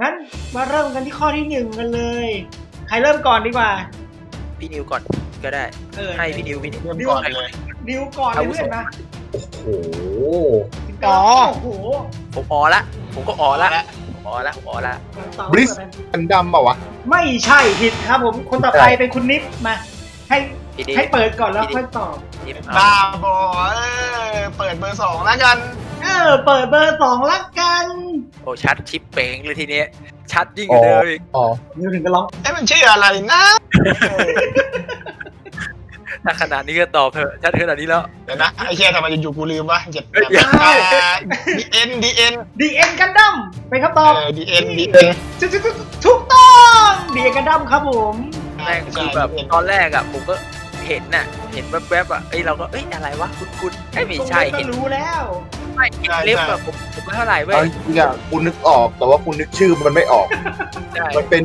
งั้นมาเริ่มกันที่ข้อที่หนึ่งกันเลย ใครเริ่มก่อนดีกว่า พี่นิวก่อนก็ได้ เออให้พี่นิวพี่นิวเริ่มก่อนเลย ดิวก่อนเลยเพื่อนนะโอ้โหอ๋อ โอ้โหผมอ๋อละ ผมก็อ๋อละผมอ๋อละผมอ๋อละต่อบริสกันดัมเปล่าวะ ไม่ใช่ผิดครับผม คนต่อไปเป็นคุณนิฟมา ให้พี่นิวให้เปิดก่อนแล้วค่อยตอบนิวบ้าเอาบอเออเปิดเบอร์สองแล้วกัน เออ เปิดเบอร์สองละกันโอ้ชัดชิปเป่งเลยทีเนี้ยชัดยิ่งกว่าเดิมอีกอ๋อนิวถึงก็ร้องเอ้มันชื่ออะไรนะเออถ้าขนาดนี้ก็ตอบเถอะชัดขนาดนี้แล้ว เดี๋ยวนะไอ้เชี่ยทำไมอยู่ๆกูลืมวะเจ็บเอ้ยดีเอ็นดีเอ็นดีเอ็นกันดั้มเป็นคำตเออบอดีเอ็นดีเอ็นถูกถูกถูกต้องดีเอ็นกันดั้มครับผมแม่งคือแบบตอนแรกอะผมก็เห็นน่ะ เห็นแวบๆอะเอ้ยเราก็เอ้ยอะไรวะคุณคุณไอ้ยไม่ใช่ก็เห็นรู้แล้ว ไม่เห็นเล็บแบบผมผมไม่เท่าไหร่เว้ยเอาจริงๆอะคุณนึกออกแต่ว่าคุณนึกชื่อมันไม่ออก ใช่มันเป็น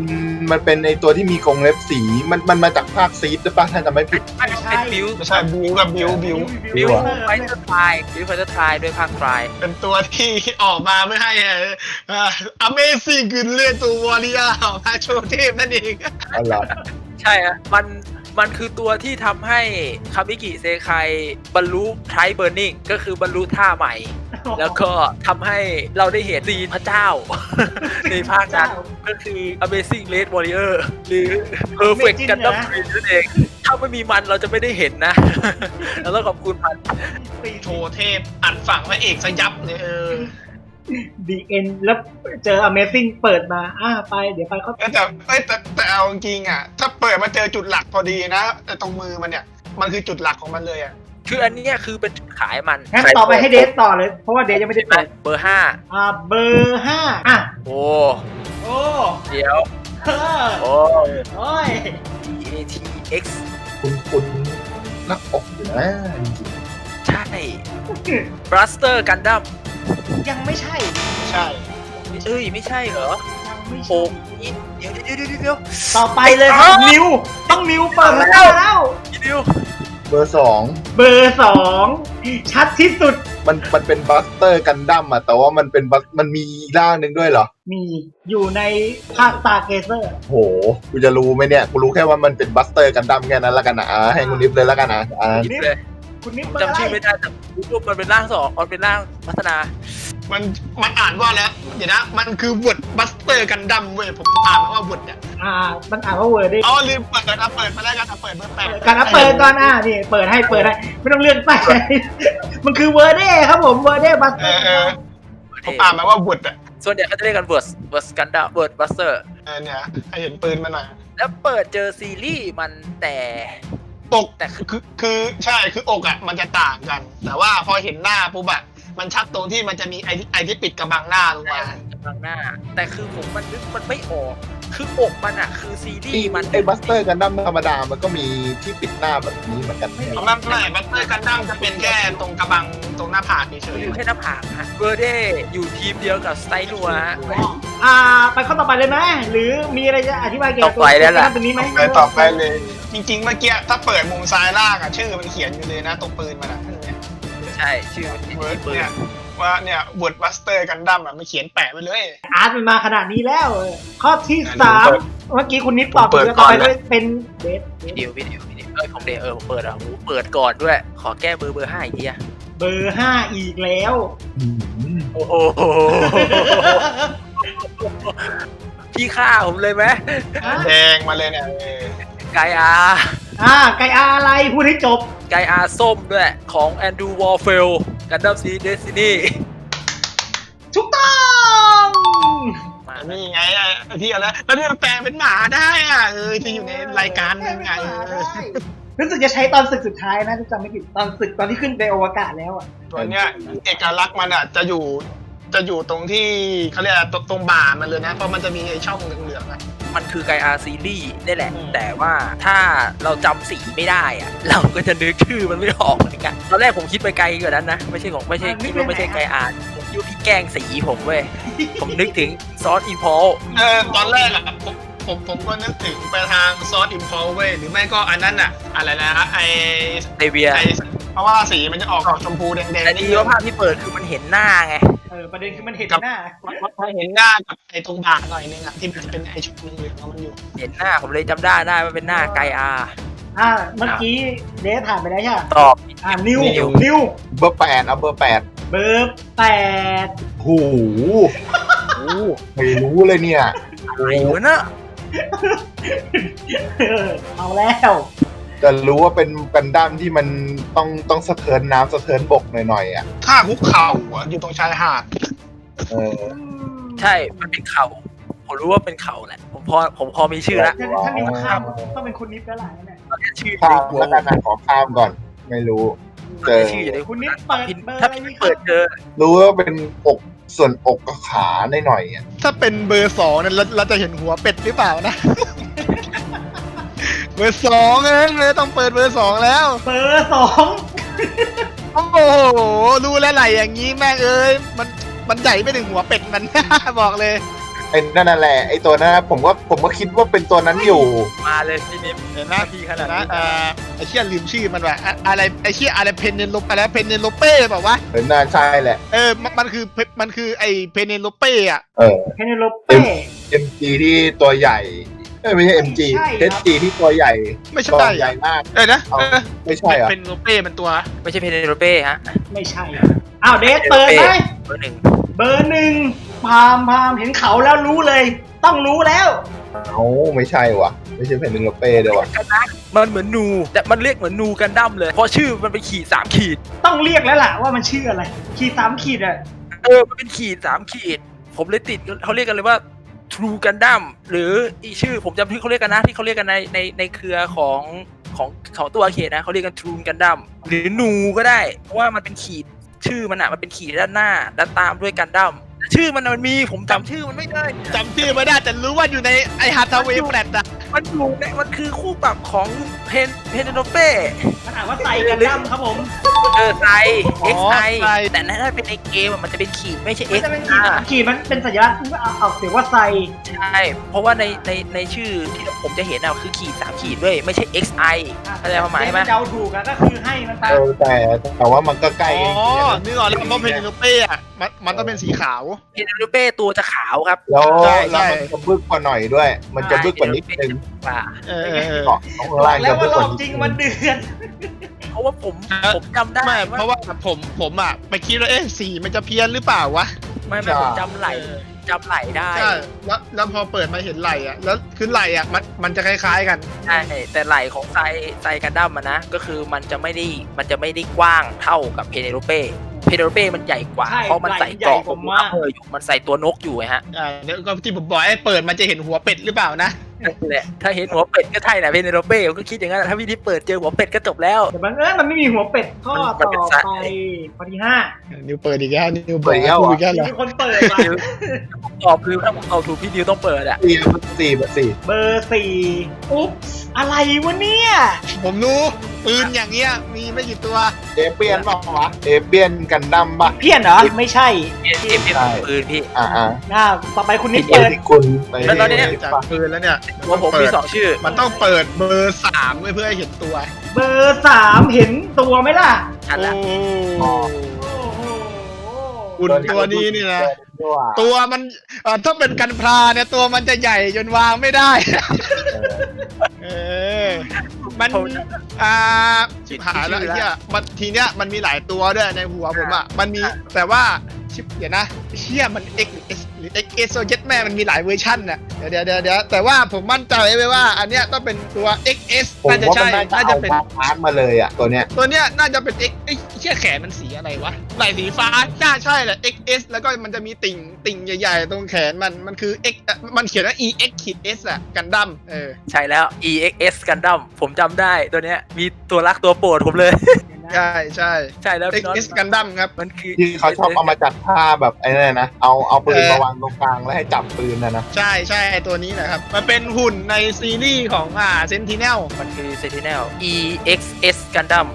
มันเป็นในตัวที่มีกรงเล็บสีมันมันมาจากภาคซีดหรือเปล่าถ้าจำไม่ผิด ไม่เป็นบิวไม่ใช่บิวกับบิวบิวบิวอะ ไฟเตอร์ทรายบิวไฟเตอร์ทรายด้วยภาคทรายเป็นตัวที่ออกมาไม่ให้เอ่อ Amazing คือเรียกตัววอริยาออกมาโชว์เทพนั่นเอง อะไรใช่อะมัน มันคือตัวที่ทำให้คามิกิเซไคบรรลุไทรเบอร์นิงก็คือบรรลุท่าใหม่ แล้วก็ทำให้เราได้เห็นซีนพระเจ้า ในภาคนั้นก็คือ Amazing Red Warrior หรือ Perfect Imagine Gundam นะ Twin นั่นเอง ถ้าไม่มีมันเราจะไม่ได้เห็นนะเราต้องขอบคุณมันโชว์เทพอัดฝั่งพระเอกสยับเลยเออ ดีเอ็นแล้วเจอ Amazing เปิดมา อ่าไป เดี๋ยวไปเขาเอ้ยแต่เอ้ยแต่แต่เอาจริงๆอะ ถ้าเปิดมาเจอจุดหลักพอดีนะแต่ตรงมือมันเนี่ย มันคือจุดหลักของมันเลยอะ คืออันเนี้ยคือเป็นจุดขายมันงั้นต่อไปให้เดทต่อเลย เพราะว่าเดทยังไม่ได้ใช่ไหมเปิดเบอร์ห้าอ่าเบอร์ห้าอะ โอ้โอ้เดี๋ยวเออโอ้โอ้ย DATX คุณคุณนักอกอยู่นะจริงใช่ Blaster Gundam ยังไม่ใช่ใช่ เอ้ยไม่ใช่เหรอยังไม่โอ้ใช่เดี๋ยวเดี๋ยวเดี๋ยวเดี๋ยวเดี๋ยว ต่อไปเลยครับนิวต้องนิวเปิดมาแล้วพี่ดิวๆเบอร์สองเบอร์สองชัดที่สุดมันมันเป็นบัสเตอร์กันดั้มอะแต่ว่ามันเป็นบัสมันมีอีกร่างหนึ่งด้วยเหรอมีอยู่ในภาคตาเกเซอร์ โหกูจะรู้ไหมเนี่ยกูรู้แค่ว่ามันเป็นบัสเตอร์กันดั้มแค่นั้นละกันนะอ่าให้คุณนิฟเลยละกันนะอ่าหยิบเลย คุณนิวเบอร์อะจำชื่อไรไม่ได้แต่รู้ว่ามันเป็นร่างสองมันเป็นร่างพัฒนา มันมันอ่านว่าแล้วเดี๋ยวนะ มันคือว o ดบัสเตอร์กันดั้มเว้ยผมอ่านมาว่า w ดเนี่ยอ่า มันอ่านว่าเวอร์ได้อ๋อลืมเปิดนะเปิดมาแล้วกันเอาเปิดเบอร์แปดการนะเปิดก่อนอะนี่เปิดให้เปิดให้ไม่ต้องเลื่อนไป มันคือเวอร์เด้ครับผมเวอร์เด้บัสเตเอออร์เออผมอ่านมาว่า w ดอะส่วนใหญ่เขาจะเรียกกันเวิร์สเวิร์สกันดาเวิร์สบัสเตอร์ เออเนี่ยให้เห็นปืนมาหน่อยแล้วเปิดเจอซีรีส์มันแต่ อกแต่คือคือใช่คืออกอะมันจะต่างกัน แต่ว่าพอเห็นหน้าปุ๊บอะมันชัดตรงที่มันจะมีไอที่ไอที่ปิดกระบังหน้าลงมา กำลังหน้า แต่คือผมมันนึกมันไม่ออก คืออกมันอะคือซีรีที่ส์มันไอ้บัสเตอร์กันดั้มธรรมดามันก็มีที่ปิดหน้าแบบนี้เหมือนกันไม่เพราะมันไม่บัตเตอร์กันดั้มจะเป็นแค่ตรงกระบังตรงหน้าผากเฉยอยู่แค่หน้าผากฮะเบอร์เดอยู่ทีมเดียวกับสไตนัวฮะอ่า ไปข้อต่อไปเลยไหมหรือมีอะไรจะอธิบายเกี่ยวกับต่อไปแล้วล่ะ ตรงนี้ไหมๆไปต่อไปเลย จริงๆเมื่อกี้ถ้าเปิดมุมซ้ายล่างอะชื่อมันเขียนอยู่เลยนะตรงปืนมันอะเนี่ยใช่ ชื่อมันที่เวิร์ดปืนเนี่ย ว่าเนี่ยเวิร์ดบัสเตอร์กันดั้มอะมันเขียนแปะไปเลย อาร์ตมันมาขนาดนี้แล้ว ข้อที่อะสามเปิดเมื่อกี้คุณนิดตอบผมเปิดแล้วต่อไปก่อนนะ ด้วยเป็นเดทพี่ดิวพี่ดิวพี่ดิวเอ้ยผมเดเออผมเปิดอะโอ้โหเปิดก่อนด้วย ขอแก้เบอร์เบอร์ห้าอีกทีอะเบอร์ห้าอีกแล้วอืมโอ้โห พี่ฆ่าผมเลยไหมอะแดงมาเลยเนี่ยเออไกอา อ่าไกอาอะไรพูดให้จบ ไกอาส้มด้วย ของแอนดรูวอลเฟลกันดั้มซีเดซินี่ถูกต้องมานี่ไงอะไอ้ที่อะไรแล้วเนี่ยมันแปลเป็นหมาได้อะเออที่อยู่ในรายการนึงไงเออรู้สึกจะใช้ตอนศึกสุดท้ายนะถ้าจำไม่ผิดตอนศึกตอนที่ขึ้นไปอวกาศแล้วอะตัวเนี้ยเอกลักษณ์มันอะจะอยู่ จะอยู่ตรงที่เขาเรียกอะไรตรงตรงบ่ามันเลยนะ เพราะมันจะมีไอ้ช่องเหลืองๆอะมันคือไกอาซีรีส์นี่แหละอืมแต่ว่าถ้าเราจำสีไม่ได้อะเราก็จะนึกชื่อมันไม่ออกเหมือนกันตอนแรกผมคิดไปไกลกว่านั้นนะ ไม่ใช่ของไม่ใช่อ่านึคิกดว่าไปไม่ใช่ไหนไกอาผมคิดว่าพี่แกล้งสีผมเว้ย ผมนึกถึงซอสอีพอลเออตอนแรกอะผมผมผมก็นึกถึงไปทางซอสอิมพอลเว้ยหรือไม่ก็อันนั้นอะอะไรนะไอเดเวียไอเพราะว่าสีมันจะออกออกชมพูแดงแต่ๆดีนี่ว่าภาพที่เปิดคือมันเห็นหน้าไง เออประเด็นคือมันเห็นหน้า พอเห็นหน้ากับไอ้ตรงบ่าหน่อยนึงอะที่มันจะเป็นไอ้ชุดนึงเหลืองๆมันอยู่ เห็นหน้าผมเลยจำได้ได้ว่าเป็นหน้าไกอาอ่าเมื่อกี้เดทถามไปแล้วใช่ไหมตอบ อ่านิวนิว นิวเบอร์แปดเอาเบอร์แปดเบอร์แปดโอ้โหไม่รู้เลยเนี่ยไอ้วะนะเออเอาแล้ว จะรู้ว่าเป็นกันดั้มที่มันต้องต้องสะเทินน้ำสะเทินบกหน่อยๆอะท่าคุกเข่าอะอยู่ตรงชายหาดเออ ใช่ มันเป็นเข่าผมรู้ว่าเป็นเข่าแหละ ผมพอผมพอมีชื่อละถ้าถ้านิวข้ามต้องเป็นคุณนิฟแล้วล่ะเนี่ยตอนนี้ชื่อข้ามหัวแล้วกันนะขอข้ามก่อน ไม่รู้ เจอ ชื่ออยู่ในคุณนิฟเปิดพินเบอร์ถ้าอะไรพินนี่คเปิรัดบเจอรู้ว่าเป็นอกส่วนอกกับขาหน่อยๆอะถ้าเป็นเบอร์สองเนี่ยเราเราจะเห็นหัวเป็ดหรือเปล่านะ เบอร์สองเองเลยต้องเปิดเบอร์สองแล้ว เบอร์สองโอ้โหรู้แล้วไหลอย่างนี้แม่งเอ้ยมันมันใหญ่ไปถึงหัวเป็ดมัน บอกเลย ไอ้นั่นแหละไอ้ตัวนั้นนะผมว่าผมก็คิดว่าเป็นตัวนั้นอยู่ มาเลยพี่นิฟเห็นไหมทีขนาดนะนี้อ่าไอเชี่ยลืมชื่อมันว่ะอะอะไรไอเชี่ยอะไรเพนเนโลอะไรเพนเนโลเป้บอกว่าเออน่าใช่แหละ เออมันมันคือมันคือไอเพนเนโลเป้อะเออเพเนโลเป้ MG ที่ตัวใหญ่ เอ้ยไม่ใช่ MG ไม่ใช่ครับ HG ที่ตัวใหญ่ไม่ตัวใช่ใหญ่อะมากเออนะเอาเออไม่ใช่เหรอเพนเนโลเป้มันตัว ไม่ใช่เพเนโรเป้ฮะ ไม่ใช่อ้าวเดทเปิดไหมเบอร์หนึ่งเบอร์หนึ่งพามพามเห็นเขาแล้วรู้เลย ต้องรู้แล้ว เอ้าไม่ใช่ว่ะ ไม่ใช่เพนนิโลเป้ด้วยว่ะกันนะมันเหมือนนู แต่มันเรียกเหมือนนูกันดั้มเลย เพราะชื่อมันเป็นขีดสามขีด ต้องเรียกแล้วล่ะว่ามันชื่ออะไร ขีดสามขีดอะเออ มันเป็นขีดสามขีด ผมเลยติดเขาเรียกกันเลยว่า True Gundam หรืออีกชื่อผมจำที่เขาเรียกกันนะที่เขาเรียกกันในในในเครือของของของตัวเขตนะเขาเรียกกัน True Gundam หรือนูก็ได้ เพราะว่ามันเป็นขีดชื่อมันอะมันเป็นขีดด้านหน้า แล้วตามด้วยกันดั้ม ชื่อมันอะมันมีผมจำชื่อมันไม่ได้ จำชื่อไม่ได้แต่รู้ว่าอยู่ในไอฮาร์ทเวย์แฟลตอะมันอยู่ในมันคือคู่ปรับของเพนเพนโนเป้มันอ่านว่าไซกันดั้มครับผม เออไซอ๋อ XI ไซแต่ถ้าเป็นในเกมอะมันจะเป็นขีดไม่ใช่มัน X จะเป็นขีดสามขีดมันเป็นสัญลักษณ์เอาเอาเสียงว่าไซใช่เพราะว่าในในในชื่อที่ผมจะเห็นอะคือขีดสามขีดด้วยไม่ใช่ XI เข้าใจความหมายไหมเดาถูกอะก็คือให้มันไปเออแต่แต่ว่ามันก็ใกล้อ๋เองอนึกออกแล้วเพราะเพนเนโลเป้อะ มันมันต้องเป็นสีขาวเพนโนเป้ตัวจะขาวครับ แล้วใช่ใช่ แล้วมันจะบึกกว่าหน่อยด้วย มันจะบึกกว่านิดนึงว่า เออเออเออ เกาะข้างล่างแล้วจะบึว่ากรกอว่าบนิดจริงนึงมันเดือนเพราะว่าผมผมจำได้ไม่ว่าเพราะว่าผมผมอะไปคิดว่าเอ๊ะสีมันจะเพี้ยนหรือเปล่าวะไม่ไม่ผมจำไหลจำไหลได้ใช่แล้วแล้วพอเปิดมาเห็นไหลอะแล้วคือไหลอะมันมันจะคล้ายๆกัน ใช่แต่ไหลของไซไซกันดั้มมันนะก็คือมันจะไม่ได้มันจะไม่ได้กว้างเท่ากับเพเนโรเป้ เพเนโรเป้มันใหญ่กว่า ใช่เพราะมันใส่ใหญ่เกราะกว่ามากเอออยู่มันใส่ตัวนกอยู่ไงฮะอ่าเดี๋ยวก็ที่ผมบอกให้เปิดมันจะเห็นหัวเป็ดหรือเปล่านะ นั่นแหละถ้าเห็นหัวเป็ดก็ใช่นะเพเนโรเป้ผมก็คิดอย่างนั้นถ้าพี่ที่เปิดเจอหัวเป็ดก็จบแล้ว แต่บังเอิญมันไม่มีหัวเป็ดข้อมันต่เป็นอสัตว์ ไปข้อที่ห้านิวเปิดอีกแล้วนิวเปิดอีกแล้วเหรนี่อคือคนเปิดมานิวตอบคือถ้าผมตอบถูกพี่นิวต้องเปิดอะสี่สี่แบบสี่เบอร์สี่อุ๊บอะไรวะเนี่ยผมรู้ปืนอย่างเงี้ยมีไม่กี่ตัวเอเปียนเปล่าวะเอเปียนกันดั้มปะเพี้ยนเหรอ ไม่ใช่เอ็มเอ็มใช่ปืนพี่อ่าอ่าน่าต่อไปคุณนิดเปิเปิดดที่คุณไปแล้วตอนนี้จากปืนแล้วเนี่ยหัวผมมีสองชื่อ มันต้องเปิดเบอร์สามไว้เพื่อให้เห็นตัว เบอร์สามเห็นตัวไหมล่ะชัดละโอ้โอ้โหอุ่นตัวนี้นี่นะตัวตัวมันเอ่อถ้าเป็นกันพลาเนี่ยตัวมันจะใหญ่จนวางไม่ได้ เออ มันผมอ่าชิบหายแล้วชื่ไอ้อละเหี้ยมันทีเนี้ยมันมีหลายตัวด้วยในหัวผมอะ มันมีแต่ว่า ชิบเดี๋ยวนะเชี่ยมัน X หรือ S หรือ X S โซเจ็ตแม่มันมีหลายเวอร์ชันน่ะเดี๋ยวเดี๋ยวเดี๋ยวเดี๋ยวแต่ว่าผมมั่นใจไว้ว่า อันเนี้ยต้องเป็นตัว X S ผมน่าจะว่าใช่มันน่าจะน่าจะเอาเป็นพาร์ทมาเลยอะตัวเนี้ยตัวเนี้ยน่าจะเป็น X เอ้ยเชี่ยแขนมันสีอะไรวะไหล่สีฟ้าใช่ใช่แหละ XS แล้วก็มันจะมีติ่งติ่งใหญ่ๆ ตรงแขนมันมันคือ X อะมันเขียนว่า EX ขีด S อะกันดั้มเออใช่แล้ว EXS กันดั้มผมจำได้ตัวเนี้ยมีตัวรักตัวโปรดผมเลย ใช่ใช่ใช่แล้วพี่น็อต XS กันดั้มครับ มันคือ ที่เขาชอบเอามาจัดท่าแบบไอ้นั่นนะ เอาเอาปืนเออมาวางตรงกลางแล้วให้จับปืนนะนะ ใช่ใช่ตัวนี้นะครับ มันเป็นหุ่นในซีรีส์ของอ่าเซนติเนลมันคือ Sentinel EXS กันดั้ม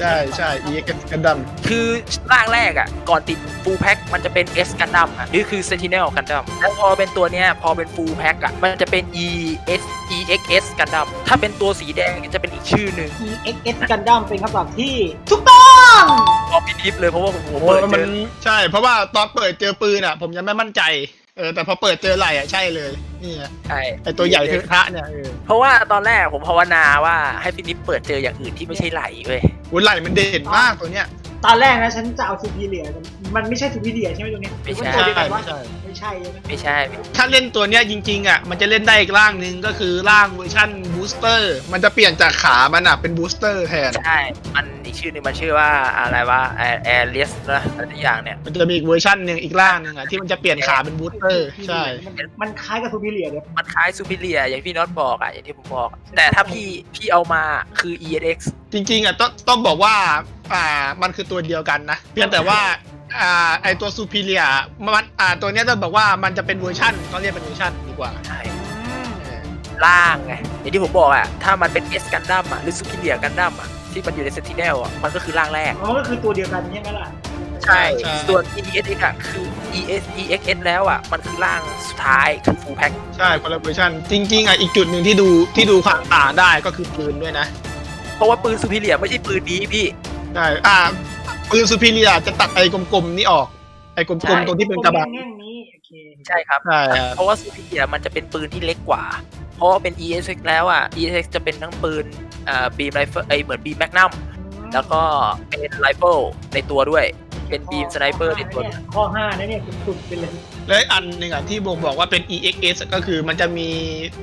ใช่ใช่ EX กันดั้มคือร่างแรกอะ ก่อนติด full pack มันจะเป็น S กันดั้มอะนี่คือ Sentinel กันดั้มแล้วพอเป็นตัวเนี้ยพอเป็น full pack อะมันจะเป็น ES EXS กันดั้มถ้าเป็นตัวสีแดงจะเป็นอีกชื่อหนึ่ง EXS กันดั้มเป็นคำตอบที่ถูกต้องพออพี่นิฟเลยเพราะว่าผมผมโอ้เปิดมัเจนอ ใช่ เพราะว่าตอนเปิดเจอปืนอะ ผมยังไม่มั่นใจ เออแต่พอเปิดเจอไหล่อะใช่เลยนี่ไงใช่ไอตัวใหญ่เทอะทะเนี่ยเออเพราะว่าตอนแรกผมภาวนาว่าให้พี่นิฟเปิดเจออย่างอื่นที่ไม่ใช่ไหลเว้ยอุ้ยไหล่มันเด่นมากตัวเนี้ย ตอนแรกนะฉันจะเอาซูพีเลียมันไม่ใช่ซูพีเลียใช่ไหมตรงนี้ไม่ใช่นตัวเดียวกันวะไม่ใช่ไม่ใช่ใช่ไหมไม่ใช่ถ้าเล่นตัวเนี้ยจริงๆอะมันจะเล่นได้อีกร่างหนึ่งก็คือร่างเวอร์ชันบูสเตอร์ มันจะเปลี่ยนจากขามันอะเป็นบูสเตอร์แทน ใช่ มันอีก ชื่อหนึงมันชื่อว่าอะไรว่าแอร์แอร์เลสนะอะไรสักอย่างเนี่ย มันจะมีอีกเวอร์ชันหนึ่งอีกร่างหนึ่งอะที่มันจะเปลี่ยนขาเป็นบูสเตอร์ใช่ มันมันคล้ายกับซูพีเลียเนี่ยมันคล้ายซูเปอร์เลียอย่างพี่น็อตบอกอะอย่างที่ผมบอกอะแต่ถ้าพี่พี่เอามาคือ ESX จริง ๆอะต้องต้องบอกว่าอ่ามันคือตัวเดียวกันนะเพียงแต่ว่าอ่าไอตัวซูพิเลียมันอ่าตัวเนี้ยต้องบอกว่ามันจะเป็นเวอร์ชันต้องเรียกเป็นเวอร์ชันดีกว่า ใช่ล่างไงอย่างที่ผมบอกอะถ้ามันเป็น S กันดั้มอะหรือซูเปอร์เลียกันดั้มอะ ที่มันอยู่ในเซนติเนลอะมันก็คือร่างแรก อ๋อก็คือตัวเดียวกันใช่ไหมล่ะ ใช่ส่วน ESX อะคือ ES EXS แล้วอะมันคือร่างสุดท้ายคือ full pack ใช่คนละเวอร์ชันจริงๆอะอีกจุดหนึ่งที่ดูที่ดูความต่างได้ก็คือปืนด้วยนะ เพราะว่าปืนซูเปอร์เลียไม่ใช่ปืนนี้พี่ ใช่ อ่าปืนซูพิเลียจะตัดไอ้กลมๆนี่ออก ไอ้กลใช่ มๆตรงที่เป็นกระบอกแง่งๆนี้โอเค ใช่ครับ ใช่ครับเพราะว่าซูเปอร์เลียมันจะเป็นปืนที่เล็กกว่า เพราะว่าเป็น ESX แล้วอะ ESX จะเป็นทั้งปืนอ่าบีมไรเฟิลไอยเหมือนบีมแมกนัมแล้วก็เป็นไรเฟิลในตัวด้วย เป็นบีมสไนเปอร์ในตัวด้วย ข้อห้านะเนี่ยคุณสุดไปเลย และอีกอันหนึ่งอะที่บ่งบอกว่าเป็น EXS ก็คือมันจะมี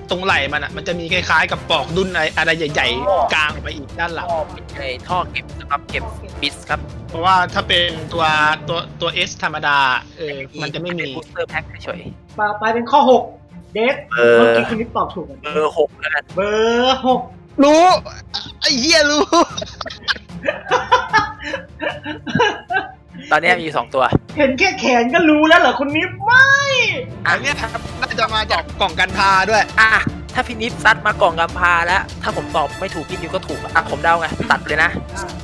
ตรงไหล่มันอะ มันจะมีคล้ายๆกับปลอกดุนอะไรอะไรใหญ่ๆกลางออกไปอีกด้านหลังเป็นไอท่อเก็บสำหรับเก็บบิสครับเพราะว่าถ้าเป็นตัวตัวตัว S ธรรมดาเออมันจะไม่มี บูสเตอร์แพ็คเฉย ต่อไปเป็นข้อหก เดฟเออเมื่อกี้คุณนิดตอบถูกอะเบอร์หกแล้วกันเบอร์หกรู้ไอ้เหี้ยรู้ ตอนนี้มีอยู่สองตัว เห็นแค่แขนก็รู้แล้วเหรอคุณนิดไม่อะอันเนี้ยน่าจะมาจากกล่องกันพาด้วย อะ ถ้าพี่นิฟซัดมากล่องกำพร้าแล้ว ถ้าผมตอบไม่ถูกพี่นิวก็ถูกอะผมเดาไงตัดเลยนะ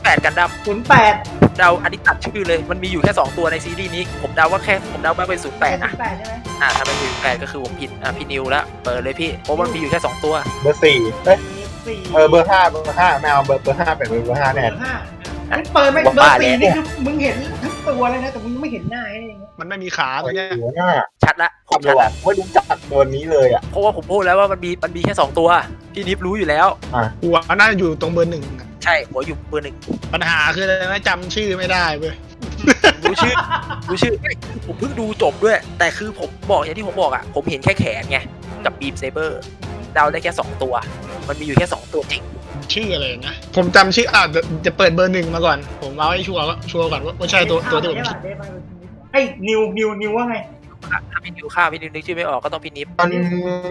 แปดกันดั้มศูนย์แปดเดาอันนี้ตัดชื่อเลย มันมีอยู่แค่สองตัวในซีรีส์นี้ ผมเดาว่าแค่ผมเดาว่าเป็นศูนย์แปดศูนะนย์แปดใช่ไหมอะถ้าเป็นศูนย์แปดก็คือผมผิดอะพี่นิวแล้วเปิดเลยพี่เพราะมันมีอยู่แค่สองตัวเบอร์สี่เอ้ยสี่เออเบอร์ห้าเบอร์ห้าไม่เอาเบอร์เบอร์ห้าเป็นเบอร์ห้าเบแน่อร์ห้าอะเปิดไม่เบอบ้าร์แล้สี่วนี่คือมึงเห็นทั้งตัวเลยนะแต่มึงไม่เห็นหน้าให้เองมันไม่มีขาตัวเนี้ยหัวหน้าชัดละ ผขับมเลชัยดว่ะละไม่รู้จักตัวนี้เลยอะเพราะว่าผมพูดแล้วว่ามันมีมันมีแค่สองตัวพี่นิฟรู้อยู่แล้ว หัวน่าจะอยู่ตรงเบอร์หนึ่งอะใช่หัวอยู่เบอร์หนึ่งปัญหาคืออะไรนะจำชื่อไม่ได้เว้ยรู้ชื่อรู้ชื่อเอ้ยผมเพิ่งดูจบด้วย แต่คือผมบอกอย่างที่ผมบอกอะผมเห็นแค่แขนไงกับบีมเซเบอร์เดาได้แค่2ตัว มันมีอยู่แค่2ตัวจริงชื่ออะไรนะ ผมจำชื่ออะเดี๋ยวจะเปิดเบอร์หนึ่งมาก่อน ผมเอาให้ชัวร์ชัวร์ก่อนว่าว่าใช่ตัวตัวที่ผมคิด ไอ้ยนิวนิวนิวว่าไง ถ้าพี่นิวข้าวพี่นิวนึกชื่อไม่ออกก็ต้องพี่นิฟมัน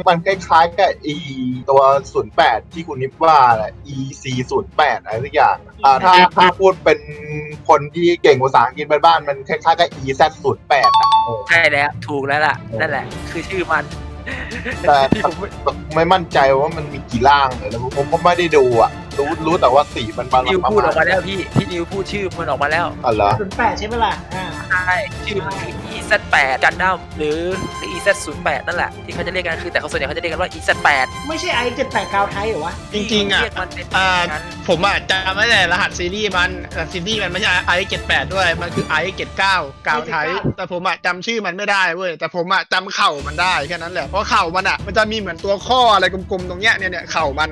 มันคล้ายๆกับอีตัวศูนย์แปดที่คุณนิฟว่าแหละ EC ศูนย์แปดอะไรสักอย่างอ่าถ้าถ้าพูดเป็นคนที่เก่งภาษาอังกฤษบ้านๆมันคล้ายๆกับ EZ ศูนย์แปดอะเออใช่แล้วถูกแล้วล่ะนั่นแหละ คือชื่อมันแต่ที่ผมไม่มั่นใจว่ามันมีกี่ร่างเลยแล้วผมก็ไม่ได้ดูอะ รู้รู้แต่ว่าสีมันบางนิวพูดออกมาแล้วพี่พี่นิวพูดชื่อมันออกมาแล้วอ๋อเหรอศูนย์แปดใช่ไหมล่ะอ่า ใช่ชื่อมันคือ EZ8 กันดั้มหรือ EZ08 นั่นแหละ ที่เขาจะเรียกกันคือแต่เขาส่วนใหญ่เขาจะเรียกกันว่า EZ8 ไม่ใช่ไอเจ็ดแปดกาวไทยเหรอวะ จริงๆอะ เรียกมันเป็นอ่านั้น ผมอะจำไม่ได้รหัสซีรีส์มันแต่ซีรีส์มันไม่ใช่ไอเจ็ดแปดด้วย มันคือไอเจ็ดเก้ากาวไทยแต่ผมอะจำชื่อมันไม่ได้เว้ย แต่ผมอะจำเข่ามันได้แค่นั้นแหละ เพราะเข่ามันอะ มันจะมีเหมือนตัวข้ออะไรกลมๆตรงเนี้ยเนี่ยเนี่ยเข่ามัน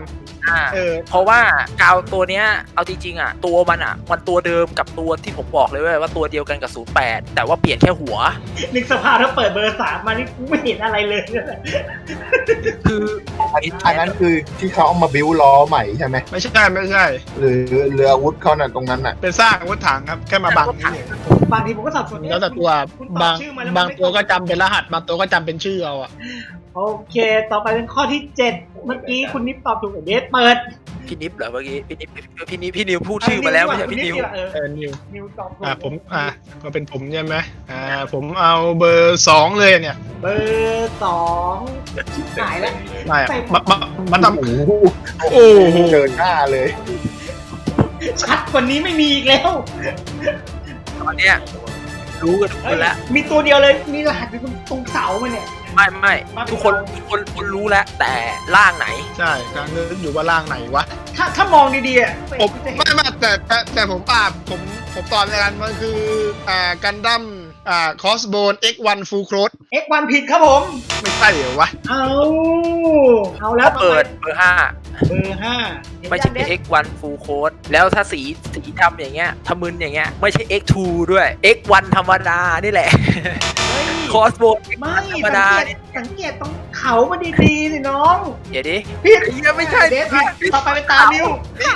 อ่า เออ เพราะว่ากาวตัวเนี้ยเอาจริงๆอะตัวมันอะมันตัวเดิมกับตัวที่ผมบอกเลยเว้ยว่าตัวเดียวกันกับ 08แต่ว่าเปลี่ยนแค่หัว นึกสภาพถ้าเปิดเบอร์สามมานี่กูไม่เห็นอะไรเลย คืออันอันนั้นคือที่เขาเอามาบิ้วล้อใหม่ใช่ไหมไม่ใช่ไม่ใช่ หรือเรืออาวุธเขาน่ะตรงนั้นน่ะเป็นสร้างอาวุธถังครับแค่มาบังนี่เองบางทีผมก็สับสนแล้วแต่ตัวคุณตอบบางชื่อมาแล้บางมันไม่ตัวก็จำเป็นรหัส บางตัวก็จำเป็นชื่อเอาอะ โอเค ต่อไปเป็นข้อที่เจ็ดเมื่อกี้คุณนิฟตอบถูกเดฟเปิดพี่นิฟเหรอเมื่อกี้พี่นิฟพี่นิฟพี่นิวพูดชื่อมาแล้วไม่ใช่พี่นิวเออเออนิวนิวตอบถูกอ่าผมอ่าก็เป็นผมใช่ไหมอ่าผมเอาเบอร์สองเลยเนี่ย เบอร์สองชิบหายแล้วไม่อะมามามันทโอ้โหำโอ้โหเจอหน้าเลย ชัดกว่านี้ไม่มีอีกแล้ว ตอนเนี้ยรู้กันทุกคเฮ้ยนแล้วมีตัวเดียวเลยมีรหัสอยู่ตรงตรงเสามันเนี่ย ไม่ไม่ทุกคนทุกคนคนรู้แล้วแต่ร่างไหน ใช่กำลังนึกอยู่ว่าร่างไหนวะ ถ้าถ้ามองดีๆอะผมไม่ไม่แต่แต่แต่ผมอ่าผมผผมตอบเลยกันมันคืออ่ากันดั้มอ่าคอสโบน X1 Full Cross X1 ผิดครับผม ไม่ใช่เหรอวะ เอาเอาแล้วเปิดเบอร์ห้าเบอร์ห้าไม่ใช่ X1 Full Code แล้วถ้าสีสีดำอย่างเงี้ยทะมึนอย่างเงี้ย ไม่ใช่ X2 ด้วย X1 ธรรมดานี่แหละเฮ้ย คอสโบไม่ธรรมดา สังเกตสังเกตตรง เขามันดีๆสิน้องเดี๋ยวดิผิดไอ้เหี้ยไม่ใช่เดฟผิดต่อไปเป็นตานิว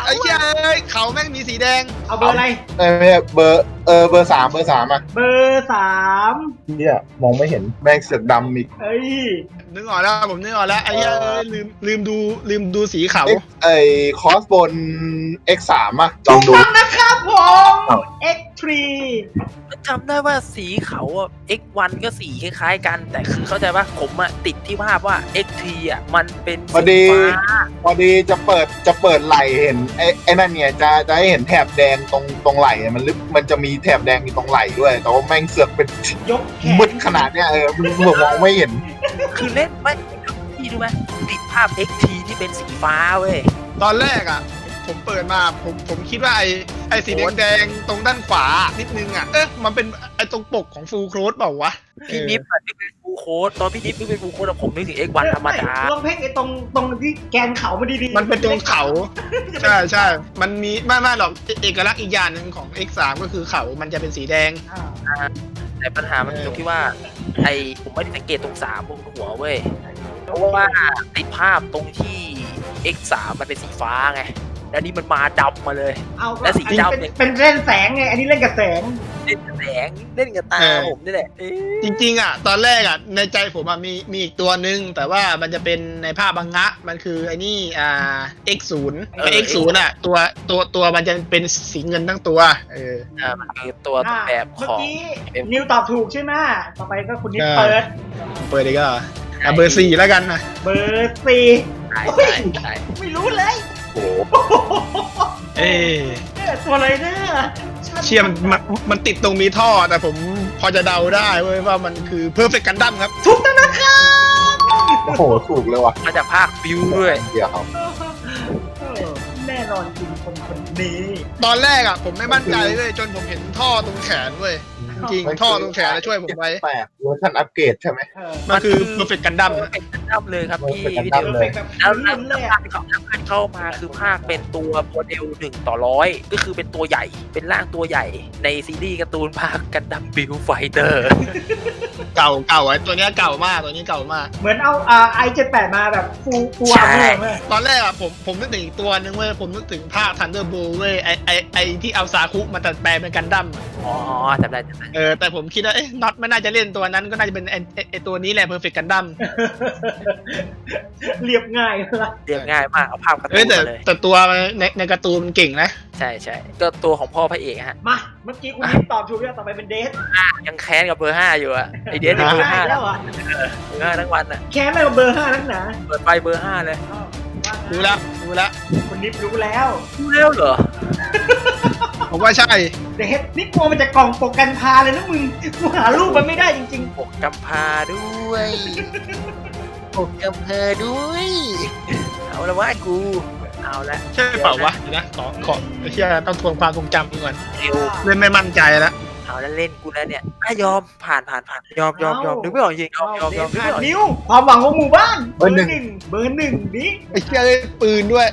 ไอ้เหี้ยเอ้ยเขาแม่งมีสีแดง เอาเบอร์อะไรเออไม่ใช่เบอร์เออเบอร์สามเบอร์สามอะเบอร์สามเนี่ยมองไม่เห็นแม่งเสือกดำอีกเอ้ยนึกออกแล้วผมนึกออกแล้วไอ้เหี้ยเอ้ยลืมลืมดูลืมดูสีเขาเอ็กไอคอสบน X3 อะลถูองกดู ต้องนะครับผมอ้าว X3 จำได้ว่าสีเขาอะ X1 ก็สีคล้ายๆกัน แต่คือเข้าใจว่าผมอะติดที่ภาพว่า X3 อะมันเป็นพอสีดีฟ้าพอดีจะเปิดจะเปิดไหลเห็นไอ้ไอ้นั่นเนี่ยจะจะให้เห็นแถบแดงตรงตรงไหลมันลึกมันจะมีแถบแดงอยู่ตรงไหลด้วย แต่ว่าแม่งเสือกเป็นยกแขนมืดขนาดเนี้ยเออมึงมองไม่เห็น คือเล่นไม่พี่รู้ไหมติดภาพ XT ที่เป็นสีฟ้าเว้ย ตอนแรกอะ ผมเปิดมาผมผมคิดว่าไอ้ไอ้สีแดงๆตรงด้านขวานิดนึงอะเอ๊ะมันเป็นไอ้ตรงปกของฟูลโครสเปล่าวะพี่นิฟอะนึกเป็นฟูลโค้ดตอนพี่นิฟนึกเป็นฟูลโค้ดอะผมนึกถึง X1 ธรรมดาลองเพ่งไอ้ตรงตรงที่แกนเขามาดีๆมันเป็นตรงเขา ใช่ใช่มันมีไม่ไม่หรอกเอเอกลักษณ์อีกอย่างหนึ่งของ X3 ก็คือเขามันจะเป็นสีแดง อ่าแต่ปัญหามันตรงที่ว่า ไอผมไม่ได้สังเกตตรงสามบนหัวเว้ยเพราะว่าติดภาพตรงที่ X3 มันเป็นสีฟ้าไง แล้วนี่มันมาดำมาเลย เอาก็และสีอันนี้ดำเป็นเนี่ย เป็นเล่นแสงไง อันนี้เล่นกับแสง เล่นกับแสงเล่นกับตาเออ ผมนี่แหละเอ๊ะจริงๆอะตอนแรกอะในใจผมอะมีมีอีกตัวหนึ่งแต่ว่ามันจะเป็นในภาพบังงะ มันคือไอ้นี่อ่า X0 ไอ้ X0 อะตัวตัวตัวมันจะเป็นสีเงินทั้งตัวเออ อ่ามันคือตัวอ่าแบบขเมื่ออง กี้เอ็มนิวตอบถูกใช่ไหมต่อไปก็คุณนิวใช่เปิด เปิดอีกแล้วเหรออะเบอร์สี่แล้วกันนะเบอร์สี่ ใช่โอ้ยใช่ใช่ไม่รู้เลย โอ้โหเอ้ยเออตัวอะไรเนี่ยเชี่ยมันมันมันติดตรงมีท่อ แต่ผมพอจะเดาได้เว้ยว่ามันคือ Perfect Gundam ครับถูกต้องนะครับโอ้โหถูกเลยว่ะมาจากภาคบิวด้วย เดี๋ยวเออแน่นอนจริงคนคนนี้ ตอนแรกอะผมไม่มั่นใจเว้ยจนผมเห็นท่อตรงแขนเว้ย จริงๆท่อตรงแขนนะช่วยผมไว้ แปลกเวอร์ชันอัปเกรดใช่ไหมเออมันคือ Perfect Gundam นะ เป็นกันดั้มเลยครับพี่เป็นพี่ Gundam เดียวเลยแบบแล้วลุ้แล้วนๆเลยภาอะคที่เขาภาคเข้ามาคือภาคเป็นตัวโมเดลหนึ่งต่อร้อยก็คือเป็นตัวใหญ่เป็นร่างตัวใหญ่ในซีรีส์การ์ตูนภาคกันดั้มบิวไฟเตอร์ เก่าเก่าไอ้ตัวเนี้ยเก่ามากตัวนี้เก่ามาก เหมือนเอาอ่าไอเจ็ดแปดมาแบบฟูฟูอาร์เมอร์เลยตอนแรกอะผมผมนึกถึงอีกตัวนึงเว้ยผมนึกถึงภาค Thunderbolt เว้ยไอไอไอที่เอาซาคุมาตัดแปลงเป็นกันดั้มอะอ๋อจำได้จำได้เออแต่ผมคิดว่าเอ๊ะน็อตไม่น่าจะเล่นตัวนั้นก็น่าจะเป็นไอไอ้ไอตัวนี้แหละ Perfect Gundam เรียบง่ายละเรียบง่ายมากเอาภาพการ์ตูเอ้ยนแต่มาเลยแต่ตัวในในการ์ตูนมันเก่งนะ ใช่ใช่ก็ตัวของพ่อพระเอกฮะ มาเมื่อกี้คุณนิดตอบถูกแล้วต่อไปเป็นเดทยังแค้นกับเบอร์ห้าอยู่อะไอเดียในเบอร์ห้าแล้วเหรอะเบอร์ห้าทั้งวันอะแค้นอะไรกับเบอร์ห้านักหนาเปิดไปเบอร์ห้าเลยอ้าวว่าไงรู้แล้วรู้แล้วคุณนิดรู้แล้วรู้แล้วเหรอผมว่าใช่เดทนี่กลัวมันจะกล่องปกกันพาเลยนะมึงกูหารูปมันไม่ได้จริงปกกำพร้าด้วยปกกำเพอด้วยเอาละว่ากู เอาละใช่เปล่าวะเดี๋ยวนะขอขอไอ้เชี่ยต้องทวงความทรงจำก่อนเร็วเล่นไม่มั่นใจแล้วเอาแล้วเล่นกูแล้วเนี่ยอะยอมผ่านผ่านผ่านยอมยอมยอมนึกไม่ออกจริงๆยอมยอมยอมนึกขาไม่ดออกนิ้วความหวังของหมู่บ้านเบอร์หนึ่งเบอร์หนึ่งดิไอ้เชี่ยเอ้ยปืนด้วย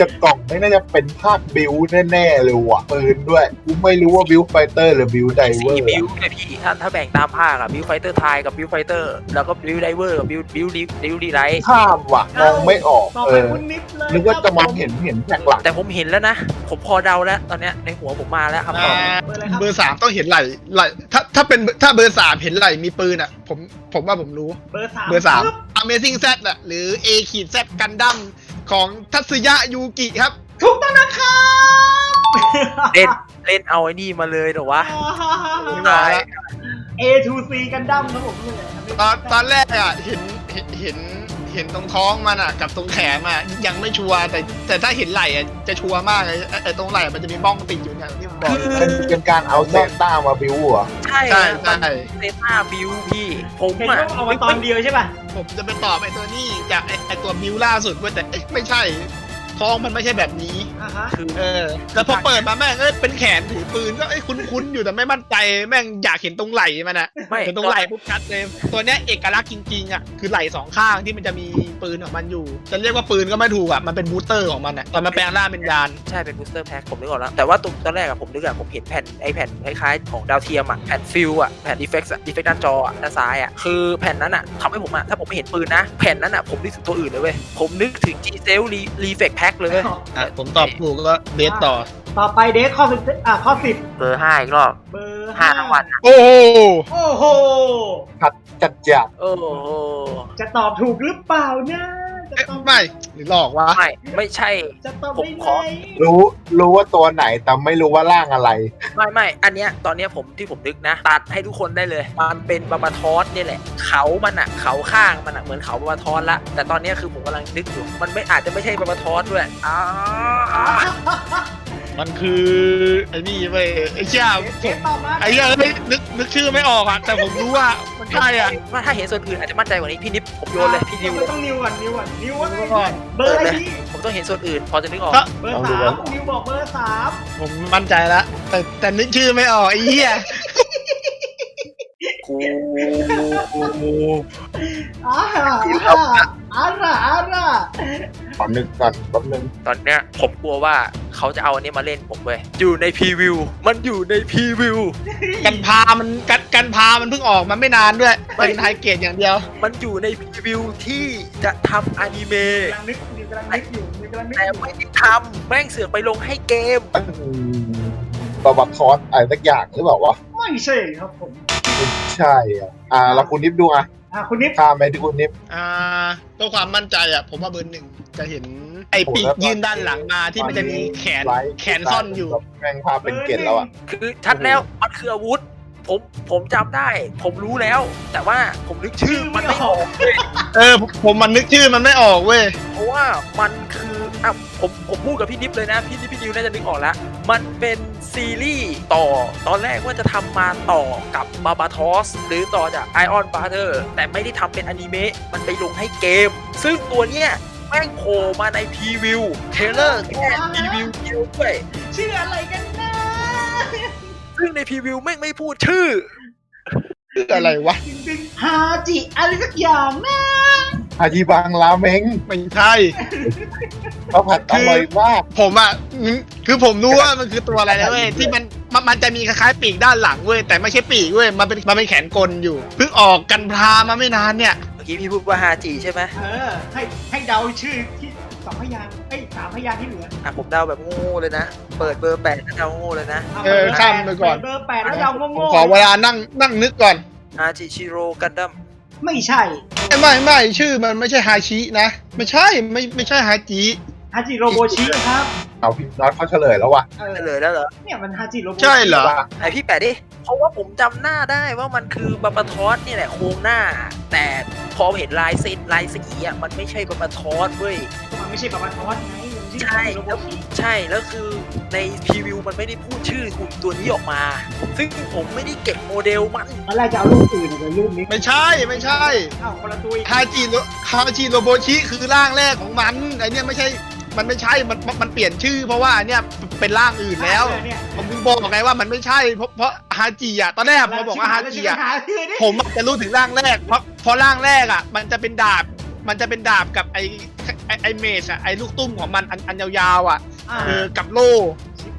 จะกล่องไม่น่าจะเป็นภาคบิวแน่ๆเลยว่ะปืนด้วยกูไม่รู้ว่าบิวไฟเตอร์หรือบิวไดเวอสี่ร์บิวเลยพี่ถ้าถ้าแบ่งตามภาคอะบิวไฟเตอร์ไทยกับบิวไฟเตอร์แล้วก็บิวไดเวอร์กับบิวบิวดิบิวดีไรข้ามว่ะมองไม่ออกต่อเอไปอคุณนิดเลยนึกว่าจะมองเห็นเห็นแท็กหลังแต่ผมเห็นแล้วนะ ผมพอเดาแล้ว ตอนเนี้ยในหัวผมมาแล้วคำตอบอ่าเบอร์อะไรครับเบอร์สามต้องเห็นไหลไหลถ้าถ้าเป็นถ้าเบอร์สามเห็นไหลมีปืนอะ ผมผมว่าผมรู้ เบอร์สามเบอร์สามปึ๊บ Amazing Z อะหรือ A ขีด Z กันดั้ม ของทัตสึยะยูกิครับ ถูกต้องนะครับเล่นเล่นเอาไอ้นี่มาเลยเหรอวะไม่ได้ละ A to C กันดั้มครับผมเลยตอนตอนแรกอะเห็นเห็นเห็น เห็นตรงท้องมันอะ กับตรงแขนอะยังไม่ชัวร์แต่แต่ถ้าเห็นไหล่อะจะชัวร์มากเลยไอ้ไอ้ตรงไหล่มันจะมีบ้องติดอยู่เนี่ยที่ผมบอกเป็นเป็นการเอาเซนต้ามาบิวเหรอใช่ใช่มันใช่ เซต้าบิวพี่ ผมเห็นอะว่าเอามาตอนเดียวใช่ป่ะผมจะไปตอบไอ้ตัวนี้จากไอ้ไอ้ตัวบิวล่าสุดเว้ยแต่เอ๊ะไม่ใช่ ท้องมันไม่ใช่แบบนี้ อะฮะ คือเออแล้วพอเปิดมาแม่งเอ้ยเป็นแขนถือปืนก็เอ้ยคุ้นๆอยู่แต่ไม่มั่นใจแม่งอยากเห็นตรงไหล่มันอะไม่เห็นตรงไหล่ปุ๊บชัดเลยตัวเนี้ยเอกลักษณ์จริงๆอะคือไหล่สองข้างที่มันจะมีปืนของมันอยู่ จะเรียกว่าปืนก็ไม่ถูกอะมันเป็นบูสเตอร์ของมันอะตอนมันแปลงร่างเป็นยาน ใช่เป็นบูสเตอร์แพ็คผมนึกออกแล้ว แต่ว่าตรงตอนแรกอะผมนึกอะผมเห็นแผ่นไอแผ่นคล้ายๆของดาวเทียมอะแผ่นฟิลอะแผ่นดีเฟกต์อะดีเฟกต์ด้านจออะด้านซ้ายอะคือแผ่นนั้นอะทำให้ผมอะถ้าผมไม่เห็นปืนนะ แผ่นนั้นอะผมนึกถึงตัวอื่นเลยเว้ยผมนึกถึง G c e l r e f l e c Pack เลยเว้ยอะผมตอบถูกก็เบสต่อ ต่อไปเดทข้อสิบอะข้อสิบเบอร์ห้าอีกรอบเบอร์ห้าห้ารางวัลอะโอ้โหโอ้โหพัดจัดจัดโอ้โหจะตอบถูกหรือเปล่านะ จะเอ๊ะตอบไม่หรือหลอกวะไม่ไม่ใช่ จะตอบผมได้ขไหอมรู้รู้ว่าตัวไหนแต่ไม่รู้ว่าร่างอะไร ไม่ไม่อันเนี้ยตอนเนี้ยผมที่ผมนึกนะ ตัดให้ทุกคนได้เลย มันเป็นบาบาทอสเนี่ยแหละ เขามันอะเขาข้างมันอะเหมือนเขาบาบาทอสละ แต่ตอนเนี้ยคือผมกำลังนึกอยู่ มันไม่อาจจะไม่ใช่บาบาทอสด้วยอ้าว มันคือไอ้นี่เว้ยไอ้เชี่ยเดทตอบมาไอ้เหี้ยไม่นึกนึกชื่อไม่ออกอะแต่ผมรู้ว่ามันใช่อะว่าถ้าเห็นส่วนอื่นอาจจะมั่นใจกว่านี้พี่นิฟผมโยนเลยพี่นิวเลยต้องนิวก่อนนิวก่อนนิวว่าไงนิวก่อนเบอร์อะไรพี่ผมต้องเห็นส่วนอื่น พอจะนึกออกก็เบอร์ลองดูสามก่อนนิวบอกเบอร์สามผมมั่นใจแล้วแต่แต่นึกชื่อไม่ออกไอ้เหี้ยกูอ่า อ่าอ่าอ่าอ่าขอนึกก่อนแป๊บนึงตอนเนี้ยผมกลัวว่าเขาจะเอาอันนี้มาเล่นผมเว้ยอยู่ในพรีวิว มันอยู่ในพรีวิว กันพามันกันกันพามันเพิ่งออกมาไม่นานด้วยไม่ เป็นไฮเกรดอย่างเดียว มันอยู่ในพรีวิวที่จะทำอนิเมะกำลังนึกนิวกำลังนึกอยู่นิวกำลังนึกแต่อยู่ไม่ได้ทำแม่งเสือกไปลงให้เกม อืมบาบาทอสอะไรสักอย่างหรือเปล่าวะไม่ใช่ครับผม ไม่ใช่อะอ่าเราคุณนิฟดูอะ อะคุณนิฟข้ามไปที่คุณนิฟ อ่าตัวความมั่นใจอะ ผมว่าเบอร์หนึ่งจะเห็น ไอ้ปีกโอ้โหแล้วยื่นด้านหลังมาที่มันจะมีแขน ไลท์แขนซ่อนอยู่แบบแม่งภาพเป็นเกล็ดแล้วอะ คือชัดแล้วมันคืออาวุธ ผมผมจำได้ ผมรู้แล้ว แต่ว่าผมนึกชื่อมันไม่ออกเว้ยเออผมผมมันนึกชื่อมันไม่ออกเว้ย เพราะว่ามันคือ อะผมผมพูดกับพี่นิฟเลยนะ พี่นิฟพี่นิวน่าจะนึกออกแล้ว มันเป็นซีรีส์ต่อ ตอนแรกว่าจะทำมาต่อกับบาบาทอสหรือต่อจากไอออนบาร์เ e อร์แต่ไม่ได้ทำเป็นอนิเมะมันไปลงให้เกม ซึ่งตัวเนี้ยแม่งโผล่มาในพรีวิวเทเลอร์แค่พรีวิวเดียวด้วยชื่ออะไรกันนะซึ่งในพรีวิวแม่งไม่พูดชื่อ ชื่ออะไรวะจริงๆฮาจิอะไรสักอย่างนะ อาจีบังราเมงไม่ใช่ข้าวผัดอร่อยมาก ผมอะอืมคือผมรู้ว่ามันคือตัวอะไรนะเว้ยที่มันมันมันจะมีคล้ายๆปีกด้านหลังเว้ยแต่ไม่ใช่ปีกเว้ยมันเป็นมันเป็นแขนกลอยู่เพิ่งออกกันพามาไม่นานเนี่ย เมื่อกี้พี่พูดว่าฮาจิใช่ไหมเออ ให้ให้เดาชื่อที่สองพยางค์เอ้ยสามพยางค์ที่เหลืออะผมเดาแบบโง่ๆเลยนะ เปิดเบอร์แปดก็เดาโง่เลยนะาเออข้ามไปก่อน เบอร์แปดแล้วเดาผมโง่ขอเวลานั่งนั่งนึกก่อนฮาจิชิโร่กันดั้มๆ ไม่ใช่ไม่ไม่ไม่ชื่อมันไม่ใช่ฮาชินะ ไม่ใช่ไม่ไม่ใช่ฮาจิฮาจิโรโบชิครับเอาพี่น็อตเขาเฉลยแล้วว่ะเออเลยแล้วเหรอเนี่ยมันฮาจิโรโบชิใช่เหรอไหนพี่แปะดิเพราะว่าผมจำหน้าได้ว่ามันคือบาบาทอสนี่แหละโครงหน้า แต่พอเห็นลายเซ็นลายสีอะมันไม่ใช่บาบาทอสเว้ยมันไม่ใช่ปะปะทอสไงมันชื่อ ใช่ฮาจิโรโบชิใช่แล้วคือในพรีวิวมันไม่ได้พูดชื่อหุ่นตัวนี้ออกมา ซึ่งผมไม่ได้เก็บโมเดลมัน ตอนแรกจะเอารูปอื่นแต่รูปนี้ไม่ใช่ไม่ใช่อ้าวคนละตัวอีกฮาจิโรฮาจิโรโบชิคือร่างแรกของมันไอเนี่ยไม่ใช่มันไม่ใช่มันมันมันเปลี่ยนชื่อ เพราะว่าอันเนี่ยเป็นร่างอื่นแล้ว เนี่ยผมถึงบอกไงว่ามันไม่ใช่เพราะเพราะฮาจิอะตอนแรกพอบอกว่าฮาจิอะ หาชื่อดิผมอะจะรู้ถึงร่างแรก เพราะเพราะร่างแรกอะ มันจะเป็นดาบ มันจะเป็นดาบกับไอ ไอ้ไอเมจอะไอลูกตุ้มของมันอันอันยาวๆอะอ่า เออกับโล่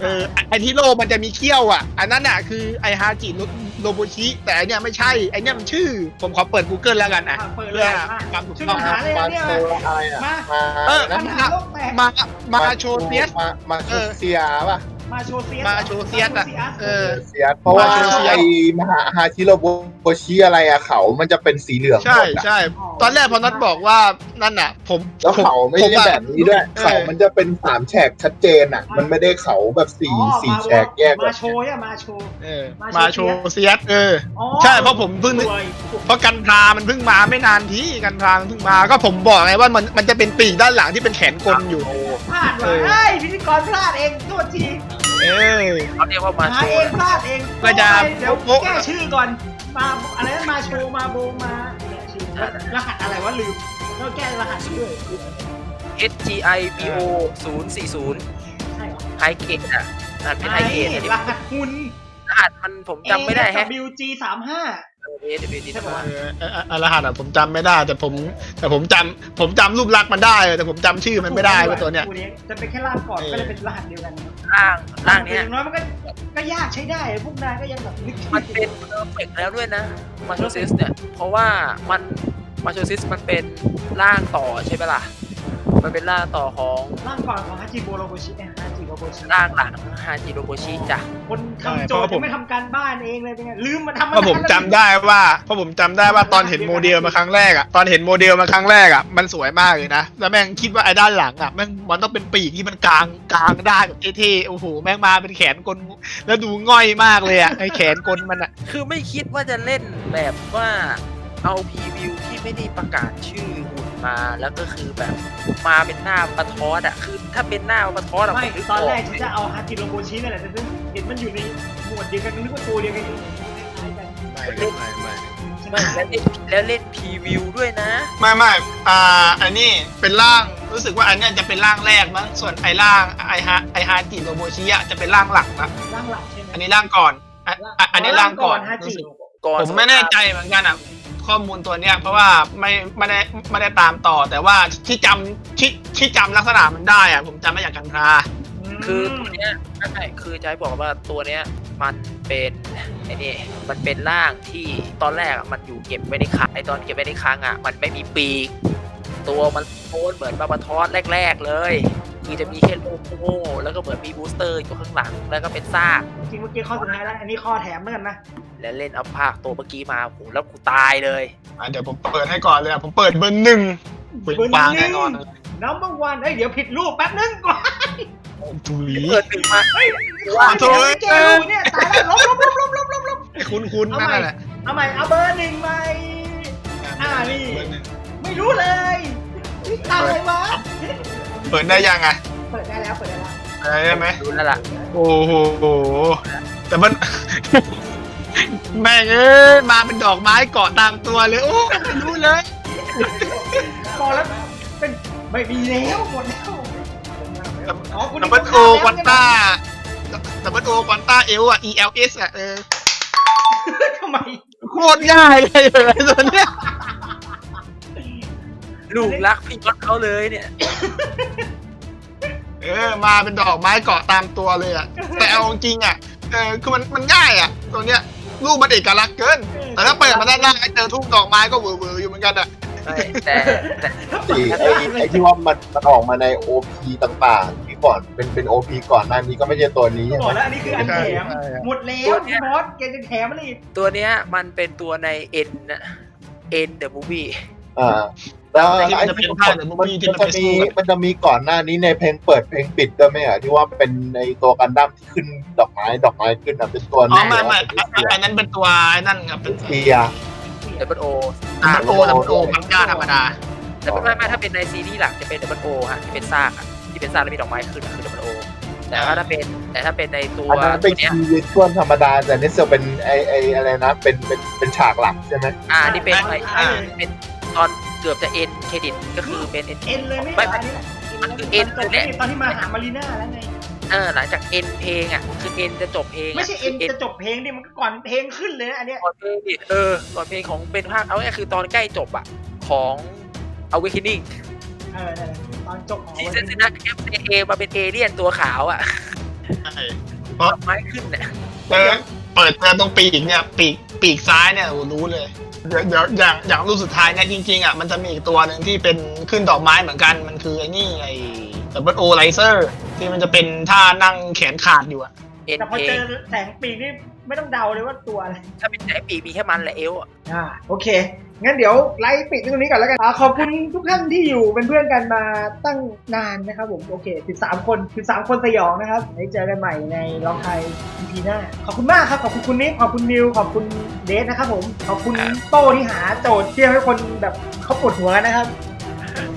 เออไอ้ไอที่โล่มันจะมีเขี้ยวอะอันนั้นอะคือไอฮาจิโรโรโบชิ แต่อันเนี้ยไม่ใช่ไอเนี้ยมันชื่อ ผมขอเปิด Google แล้วกันอะอะเปิดเลเพื่อยมาความถูกชื่อต้องปัญหาเลยมาเนี่ยโชว์อะไรอะมามา เออนะปัญหาโลกแตกมามาโชเซียส มามาโชเซียป่ะ มาโชเซียสมาโชเซียสอะเออเซียสเพราะว่ามาโชเซียสไอ้มหาฮาชิโรโบชิอะไรอะเขา มันจะเป็นสีเหลืองใช่หมดอะใช่ตอนแรกพอนัดบอกว่านั่นน่ะ ผมแล้วเขาไม่ผได้อะ แบบนี้ด้วย เออ เขามันจะเป็นสามแฉกชัดเจนอะมันไม่ได้เขาแบบสี่อ๋อสี่มาแฉกแยกแบมาบโชยอะมาโชว์ เออมามาโชโชเซียสเซียสเออ อ๋อ ใช่เพราะผมเพิ่งนึกรวยเพราะกันพรามันเพิ่งมาไม่นานที่กันพรามันเพิ่งมาก็ผมบอกไงว่ามันมันจะเป็นปีกด้านหลังที่เป็นแขนกลอยู่ พลาดเอว่ะอเฮ้ยพิธีกรพลาดเองโทษที เออเขาเรียกว่ามาหาโชเอว์ งพลาดเองก็จะเดี๋ยวโป๊ะ แก้ชื่อก่อน มาอะไรนะมาโชว์มาโบมาเนี่ยชื่อรหัสอะไรวะลืมแล้วแก้รหัสด้วย S G I B O 040ใช่เหรอไฮเกตอะอ่านเป็นไฮเกตอันนี้รหัสหุ่นรหัสมันผมจำไม่ได้แฮะ WG สามห้า เออ AWD ใช่ปะวะเออเออเออรหัสอะผมจำไม่ได้ แต่ผมแต่ผมจำผมจำรูปลักษณ์มันได้ แต่ผมจำชื่อมันไม่ได้ว่าตัวเนี้ยจะเป็นแค่ร่างก่อนก็เลยเป็นรหัสเดียวกันร่างร่างเนี้ยอย่างน้อยมันก็ก็ยากใช้ได้พวกนายก็ยังแบบนึกมันเป็นเพอร์เฟกแล้วด้วยนะมาโชซิสเนี่ย เพราะว่ามันมาโชซิสมันเป็นร่างต่อใช่ไหมล่ะ มันเป็นร่างต่อของร่างก่อนของฮาจิโบโรโบชิฮาจิโร โบชิร่างหลังฮาจิโรโบชิจ้ะคนทำโจทย์ยังไม่ทำการบ้านเองเลยเป็นไงลืมมาทำเพราะผมจำได้ว่าเพราะผมจำได้ว่าตอนเห็นโมเดลมาครั้งแรกอะตอนเห็นโมเดลมาครั้งแรกอะมันสวยมากเลยนะแล้วแม่งคิดว่าไอ้ด้านหลังอะแม่งมันต้องเป็นปีกที่มันกลางกลางได้แบบเท่ๆโอ้โหแม่งมาเป็นแขนกลแล้วดูง่อยมากเลยอะไอ้แขนกลมันอะคือไม่คิดว่าจะเล่นแบบว่าเอาพรีวิวที่ไม่ได้ประกาศชื่อหุ่น มาแล้วก็คือแบบมาเป็นหน้าปะทอดอะคือถ้าเป็นหน้าปะทอดอะไม่ผมนึกตอนแรกกฉันจะเอาฮาจิโรโบชินั่นแหละแต่เห็นมันอยู่ในหมวดเดียวกันนึกว่าตัวเดียวกันคล้ายๆกันไม่ไม่ไม่ไม่แล้วเล่นแล้วเล่นพรีวิวด้วยนะ ไม่ไม่อ่า อันนี้เป็นร่าง รู้สึกว่าอันเนี้ยจะเป็นร่างแรกมั้ง ส่วนไอ้ร่างไอฮาไอฮาจิโรโบชิอะจะเป็นร่างหลักนะร่างหลักใช่ไหมอันนี้ร่างก่อนอะอะอันนี้ร่างก่อน ฮาจิรู้สึกก่อนผมไม่แน่ใจเหมือนกันอะ ข้อมูลตัวเนี้ยเพราะว่าไม่ไม่ได้ไม่ได้ตามต่อ แต่ว่าที่จำที่ที่จำลักษณะมันได้อะผมจำไม่ากกันทราคือตัวเนี้ยไม่ใช่คือจะให้บอกว่าตัวเนี้ยมันเป็นไอ้นี่มันเป็นร่างที่ตอนแรกอะมันอยู่เก็บไว้ในคลังไอตอนเก็บไว้ในคลังอะมันไม่มีปีก ตัวมันโคนเหมือนบาบาทอสแรก ๆ เลย คือจะมีแค่ลูกโง่ๆแล้วก็เหมือนมีบูสเตอร์อยู่ข้างหลังแล้วก็เป็นซาก จริงเมื่อกี้ข้อสุดท้ายแล้ว อันนี้ข้อแถมเหมือนกันนะ แล้วเล่นเอาภาคตัวเมื่อกี้มาโหแล้วกูตายเลย อะเดี๋ยวผมเปิดให้ก่อนเลยอะผมเปิดเบอร์หนึ่งเปิดวางแน่นอนนัมเบอร์วันเอ้ยเดี๋ยวผิดรูปแป๊บนึงก่อนถุยเปิดหนึ่งมาเฮ้ยขอโทษเจอรูเนี่ยตายแล้วลบลบลบลบลบลบลบไอ้คุ้นๆนั่นแหละเอาใหม่เอาเบอร์หนึ่งใหม่อ่านี่เบอร์หนึ่งไม่รู้เลยอะไรวะ เปิดได้ยังไงเปิดได้แล้วเปิดได้แล้วอะไรได้ไหมรู้แล้วล่ะโอ้โหแต่มัน แม่งเอ้ยมาเป็นดอกไม้เกาะตามตัวเลย โอ้ไม่รู้เลยบอกแล้วเป็นไม่มีแล้วหมดแล้วอ๋อคุณดับเบิลโอควันต้าดับเบิลโอควันต้าเอลอะ ELS อะเออทำไมโคตรง่ายเลยเลยตัวเนี้ย ลูกรักพี่ก๊อตเขาเลยเนี่ย เออ มาเป็นดอกไม้เกาะตามตัวเลยอะแต่เอาจริงอะเออ คือมันมันง่ายอะตัวเนี้ยรูปมันเอกลักษณ์เกิน แต่ถ้าเปิดมาด้านล่างไอ้เจอทุ่งดอกไม้ก็เวอร์ๆอยู่เหมือนกันอะใช่แต่แต่สี่ไอ้ไอ้ที่ว่ามันมันออกมาในโอพีต่างๆที่ก่อนเป็นเป็นโอพีก่อนหน้านี้ก็ไม่ใช่ตัวนี้ก็ใช่บอกไหมแล้วอันนี้คืออันแถมหมดแล้วพี่มอสแกจะแถมอะไรอีกตัวเนี้ยมันเป็นตัวใน N นะ N the movie อ่า แล้วที่มันจะเป็นภาพหรือมันมูฟี่ที่มันมันจะไปมีสู้มันจะมีก่อนหน้านี้ในเพลงเปิดเพลงปิดด้วยไหมอะที่ว่าเป็นในตัวกันดั้มที่ขึ้นดอกไม้ดอกไม้ขึ้นอะเป็นตัวอ๋อแน่ไม่ไม่เป็นอันนั้นเป็นตัวไอ้นั่นครับเป็นเสียดับเบิลโอดับเบิลโอดับเบิลโอพังก้าธรรมดาแต่ไม่ไม่ถ้าเป็นในซีรีส์หลักจะเป็นดับเบิลโอฮะที่เป็นซากอะที่เป็นซากแล้วมีดอกไม้ขึ้นอะคือดับเบิลโอแต่ว่าถ้าเป็นแต่ถ้าเป็นในตัวอันนั้นเป็นเนี้ยคีย์วิชวลธรรมดาแต่นี่จะเป็นไอไออะไรนะเป็นเป็นเป็นฉากหลักใช่ไหมอ่านี่เป็นอะไรอ่าเป็นตอน เกือบจะ N เครดิตก็คือเป็น N เอ็นเลยไม่ไม่เหรออันนี้มันคือเอ็นตอนเนี่ยตอนที่มาหามารีน่าแล้วไงเออหลังจาก N เพลงอะคือ N จะจบเพลงะไม่ใช่เอ็นคือจะจบเพลงดิมันก็ก่อนเพลงขึ้นเลยนะอันเนี้ยก่อนเพลงดิเออก่อนเพลงของเป็นภาคเอาง่ายๆคือตอนใกล้จบอะของ Awakening เออนั่นแหละตอนจบของที่เซนซินะแอปเอมาเป็นเอเลี่ยนตัวขาวอะใช่ดอกไม้ขึ้นเนี่ย เออเปิดเจอตรงปีกเนี่ยปีกปีกซ้ายเนี่ยโอ้รู้เลยเดี๋ยวเดี๋ยวอย่างอย่างรูปสุดท้ายเนี่ยจริงๆอะมันจะมีอีกตัวหนึ่งที่เป็นขึ้นดอกไม้เหมือนกันมันคือไอ้นี่ไอ้ดับเบิลโอไลเซอร์ที่มันจะเป็นท่านั่งแขนขาดอยู่อะเอ็นแต่พอเพลเจองแสงปีกนี่ไม่ต้องเดาเลยว่าตัวอะไรถ้าเป็นใจปีมีแค่มันแหละเอวอะอ่าโอเค งั้นเดี๋ยวไลฟ์ปิดตรงนี้ก่อนแล้วกันอ่าขอบคุณทุกท่านที่อยู่เป็นเพื่อนกันมาตั้งนานนะครับผมโอเค 13 คน 13 คนสยองนะครับไว้เจอกันใหม่ในลองไทย EP หน้า ขอบคุณมากครับ ขอบคุณคุณนิกขอบคุณนิว ขอบคุณเดทนะครับผม ขอบคุณโต้ที่หาโจทย์ที่ทำให้คนแบบเขาปวดหัวกันนะครับ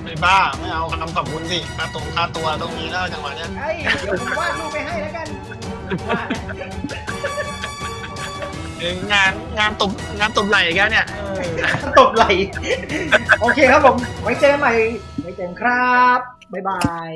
ไม่บ้าไม่เอาคำขอบคุณสิค่าตรงค่าตัวต้องมีแล้วจังหวะเนี้ยเอ้ยเดี๋ยวผมวาดรูปไปให้แล้วกันว่าเออ งานงานตบงานตบไหล่อีกแล้วเนี่ยตบไหล โอเคครับผม ไว้เจอกันใหม่ไว้เจอกันครับ บ๊ายบาย